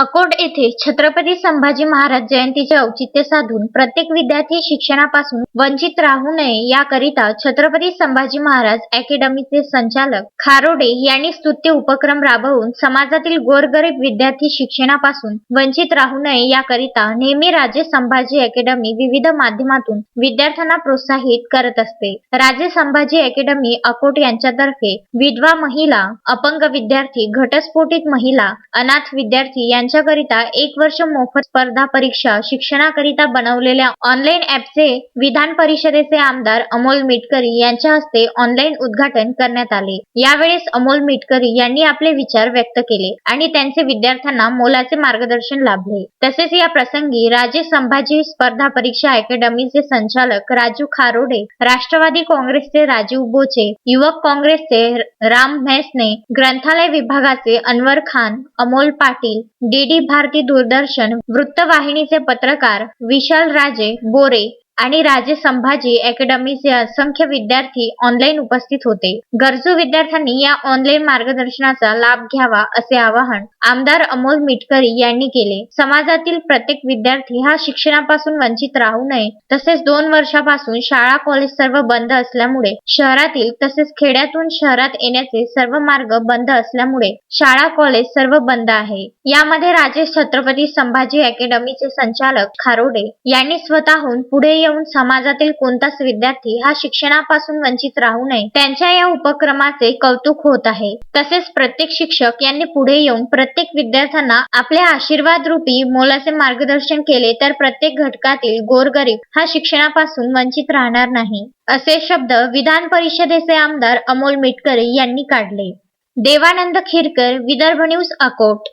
अकोट येथे छत्रपती संभाजी महाराज जयंतीचे औचित्य साधून प्रत्येक विद्यार्थी शिक्षणापासून वंचित राहू नये याकरिता छत्रपती संभाजी महाराज अकॅडमीचे संचालक खारोडे यांनी स्तुत्य उपक्रम राबवून समाजातील गोरगरीब विद्यार्थी शिक्षणापासून वंचित राहू नये याकरिता नेहमी राजे संभाजी अकॅडमी विविध माध्यमातून विद्यार्थ्यांना प्रोत्साहित करत असते. राजे संभाजी अकॅडमी अकोट यांच्यातर्फे विधवा महिला अपंग विद्यार्थी घटस्फोटित महिला अनाथ विद्यार्थी यांच्याकरिता एक वर्ष मोफत स्पर्धा परीक्षा शिक्षणाकरिता बनवलेल्या ऑनलाईन ॲपचे विधान परिषदेचे आमदार अमोल मिटकरी यांच्या हस्ते ऑनलाईन उद्घाटन करण्यात आले. यावेळेस अमोल मिटकरी यांनी आपले विचार व्यक्त केले आणि त्यांचे विद्यार्थ्यांना मोलाचे मार्गदर्शन लाभले. तसेच या प्रसंगी राजे संभाजी स्पर्धा परीक्षा अकॅडमीचे संचालक राजू खारोडे राष्ट्रवादी काँग्रेसचे राजीव बोचे युवक काँग्रेसचे राम म्हैसने ग्रंथालय विभागाचे अनवर खान अमोल पाटील डी. डीडी भारती दूरदर्शन वृत्तवाहिनीचे पत्रकार विशाल राजे बोरे आणि राजे संभाजी अकॅडमीचे असंख्य विद्यार्थी ऑनलाईन उपस्थित होते. गरजू विद्यार्थ्यांनी या ऑनलाईन मार्गदर्शनाचा लाभ घ्यावा असे आवाहन आमदार अमोल मिटकरी यांनी केले. समाजातील प्रत्येक विद्यार्थी हा शिक्षणापासून वंचित राहू नये तसेच दोन वर्षापासून शाळा कॉलेज सर्व बंद असल्यामुळे शहरातील तसेच खेड्यातून शहरात येण्याचे सर्व मार्ग बंद असल्यामुळे शाळा कॉलेज सर्व बंद आहे. यामध्ये राजे छत्रपती संभाजी अकॅडमीचे संचालक खारोडे यांनी स्वतःहून पुढे येऊन समाजातील कोणताच विद्यार्थी हा शिक्षणापासून वंचित राहू नये. त्यांच्या या उपक्रमाचे कौतुक होत आहे. तसेच प्रत्येक शिक्षक यांनी पुढे येऊन प्रत्येक विद्यार्थ्यांना आपल्या आशीर्वाद रूपी मोलाचे मार्गदर्शन केले तर प्रत्येक घटकातील गोरगरीब हा शिक्षणापासून वंचित राहणार नाही असे शब्द विधान परिषदेचे आमदार अमोल मिटकरी यांनी काढले. देवानंद खिरकर विदर्भ न्यूज अकोट.